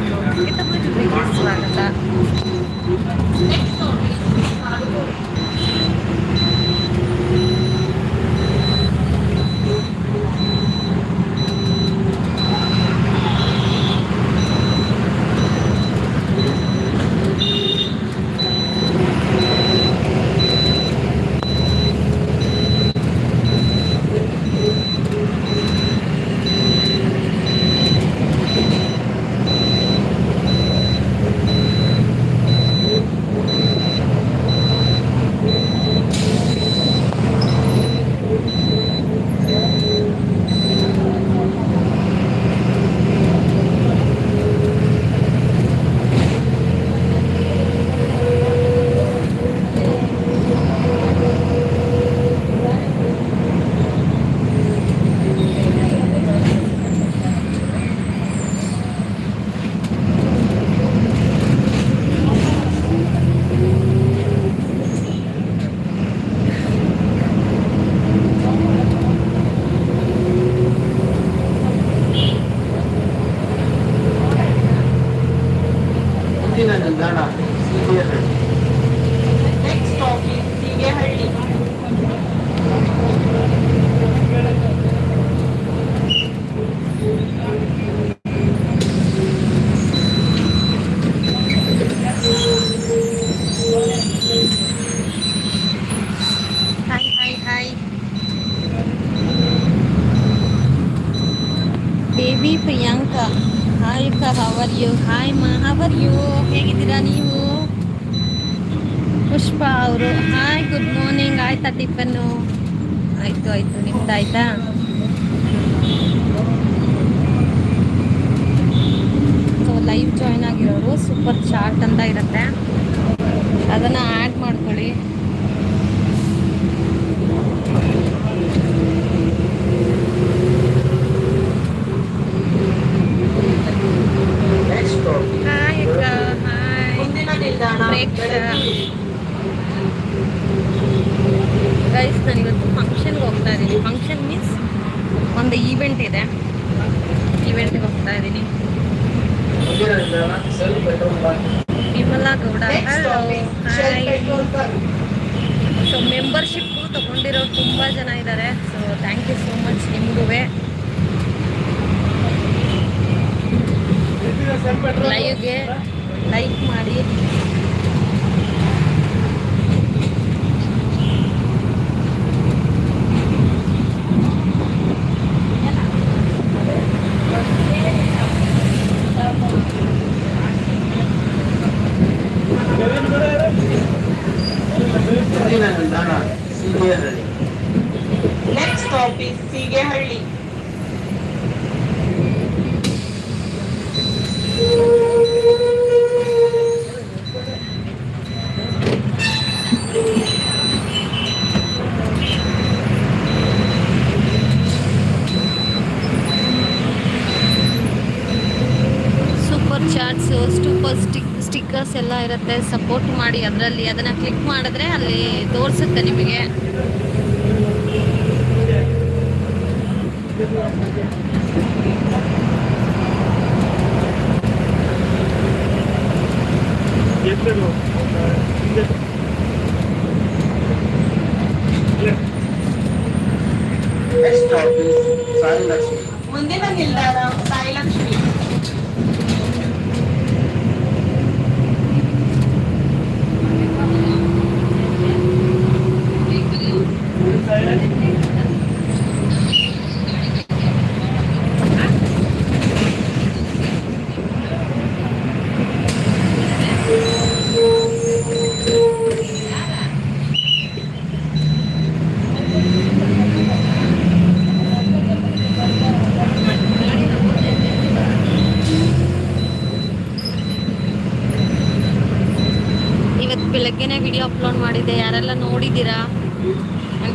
ಬ್ಲಾಗ್ಗೆ ತುಂಬ ಜನರಿಗೆ ಸ್ವಾಗತ ಮುಂದಿನ ಬೇಬಿ ಪ್ರಿಯಾಂಕಾ. ಹಾಯ್ ಅಕ್ಕ ಹವರ್ ಯು ಹಾಯ್ ಮಾ ಹವರ್ ಯು ಹೇಗಿದ್ದೀರಾ ನೀವು? ಪುಷ್ಪ ಅವರು. ಹಾಯ್ ಗುಡ್ ಮಾರ್ನಿಂಗ್ ಆಯ್ತಾ ಟಿಫನ್ನು ಆಯಿತು ಆಯಿತು. ನಿಮ್ದು ಆಯ್ತಾ? ಸೊ ಲೈವ್ ಜಾಯ್ನ್ ಆಗಿರೋರು ಸೂಪರ್ ಚಾಟ್ ಅಂತ ಇರುತ್ತೆ. ಅದನ್ನು ಆ್ಯಡ್ ಮಾಡ್ಕೊಳ್ಳಿ ನೆಕ್ಸ್ಟ್ ಸ್ಟಾಪ್ ಹಾಯ್ ಅಕ್ಕ ಹಾಯ್ ಮುಂದಿನ ನಿಲ್ದಾಣ ಪ್ರೇಕ್ಷ. ಬೆಳಗ್ಗಿರಿ ಗೈಸ್ ನಾನು ಇವತ್ತು ಫಂಕ್ಷನ್ಗೆ ಹೋಗ್ತಾ ಇದ್ದೀನಿ ಫಂಕ್ಷನ್ ಮೀನ್ಸ್ ಒಂದು ಈವೆಂಟ್ ಇದೆ. ಈವೆಂಟ್ಗೆ ಹೋಗ್ತಾ ಇದ್ದೀನಿ ವಿಮಲಾ ಗೌಡ ಸೊ ಮೆಂಬರ್ಶಿಪ್ಪು ತಗೊಂಡಿರೋರು ತುಂಬ ಜನ ಇದ್ದಾರೆ so thank you so much ನಿಮಗೂ ಲೈವ್ಗೆ ಲೈಕ್ ಮಾಡಿ ಮುಂದಿನ ನಿಲ್ದಾಣ Seegehalli next stop is Seegehalli super chats super stick stickers ಎಲ್ಲ ಇರುತ್ತೆ ಸಪೋರ್ಟ್ ಮಾಡಿ ಅದರಲ್ಲಿ ಅದನ್ನು ಕ್ಲಿಕ್ ಮಾಡಿದ್ರೆ ಅಲ್ಲಿ ತೋರಿಸುತ್ತೆ ನಿಮಗೆ. ಮುಂದಿನ ನಿಲ್ದಾಣ ಸಾಯಿಲಕ್ಷ್ಮಿ ಇವತ್ತು ಬೆಳಗ್ಗೆನೆ ವಿಡಿಯೋ ಅಪ್ಲೋಡ್ ಮಾಡಿದ್ದೆ. ಯಾರೆಲ್ಲ ನೋಡಿದ್ದೀರಾ?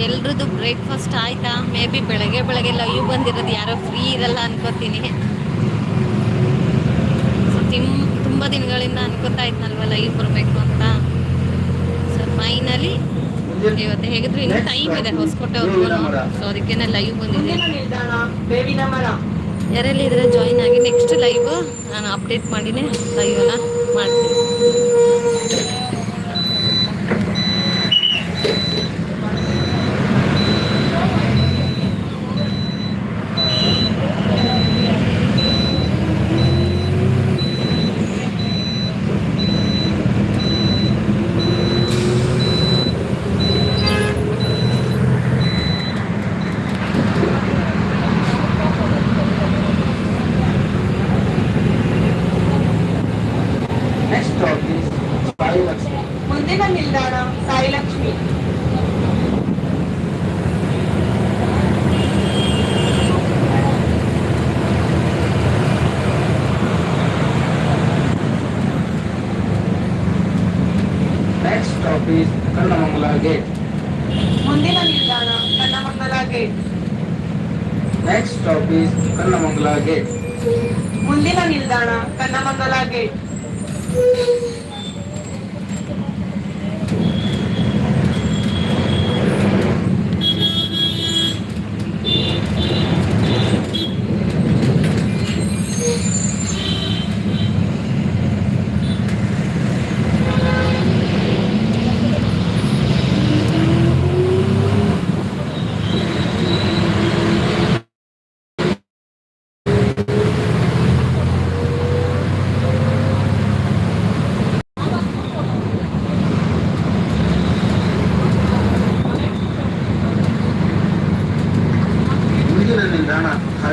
ಎಲ್ರದ್ದು ಬ್ರೇಕ್ಫಾಸ್ಟ್ ಆಯ್ತಾ? ಮೇ ಬಿ ಬೆಳಗ್ಗೆ ಬೆಳಗ್ಗೆ ಲೈವ್ ಬಂದಿರೋದು ಯಾರೋ ಫ್ರೀ ಇರಲ್ಲ ಅನ್ಕೋತೀನಿ. ಸೊ ತಿಮ್ ತುಂಬ ದಿನಗಳಿಂದ ಅನ್ಕೋತಾ ಇದ್ನಲ್ವ ಲೈವ್ ಬರಬೇಕು ಅಂತ? ಸೊ ಫೈನಲಿ ಇವತ್ತು ಹೇಗಿದ್ರು ಇನ್ನು ಟೈಮ್ ಇದೆ ಹೊಸಕೋಟೆ ಸೊ ಅದಕ್ಕೇನೆ ಲೈವ್ ಬಂದಿದೆ ಯಾರೆಲ್ಲ ಇದ್ರೆ ಜಾಯಿನ್ ಆಗಿ? ನೆಕ್ಸ್ಟ್ ಲೈವ್ ನಾನು ಅಪ್ಡೇಟ್ ಮಾಡಿನೇ ಲೈವನ್ನ ಮಾಡ್ತೀನಿ. ಮುಂದಿನ ನಿಲ್ದಾಣ ಸಾಯಿಲಕ್ಷ್ಮಿ next stop is Kannamangala gate ಮುಂದಿನ ನಿಲ್ದಾಣ Kannamangala gate next stop is Kannamangala gate ಮುಂದಿನ ನಿಲ್ದಾಣ ಕನ್ನಮಂಗಲ ಗೇಟ್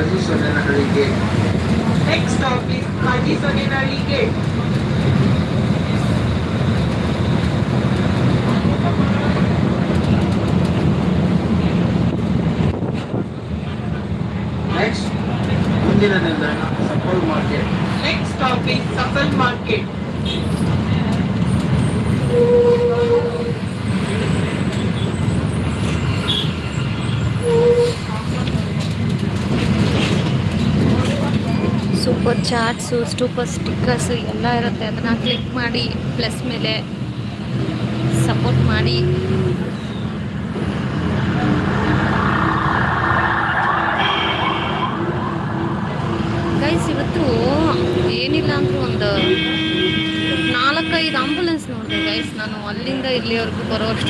ನಿಲ್ದಾಣ Haji Sonnenahalli gate next stop is Haji Sonnenahalli gate next ಮುಂದಿನ ನಿಲ್ದಾಣ Safal market next stop is Safal market super chaats super stickers ಎಲ್ಲ ಇರುತ್ತೆ. ಅದನ್ನು ಕ್ಲಿಕ್ ಮಾಡಿ ಪ್ಲಸ್ ಮೇಲೆ ಸಪೋರ್ಟ್ ಮಾಡಿ. ಗೈಸ್ ಇವತ್ತು ಏನಿಲ್ಲ ಅಂದ್ರೆ ಒಂದು ನಾಲ್ಕೈದು ಆಂಬುಲೆನ್ಸ್ ನೋಡಿದೆ. ಗೈಸ್ ನಾನು ಅಲ್ಲಿಂದ ಇಲ್ಲಿವರೆಗೂ ಬರೋ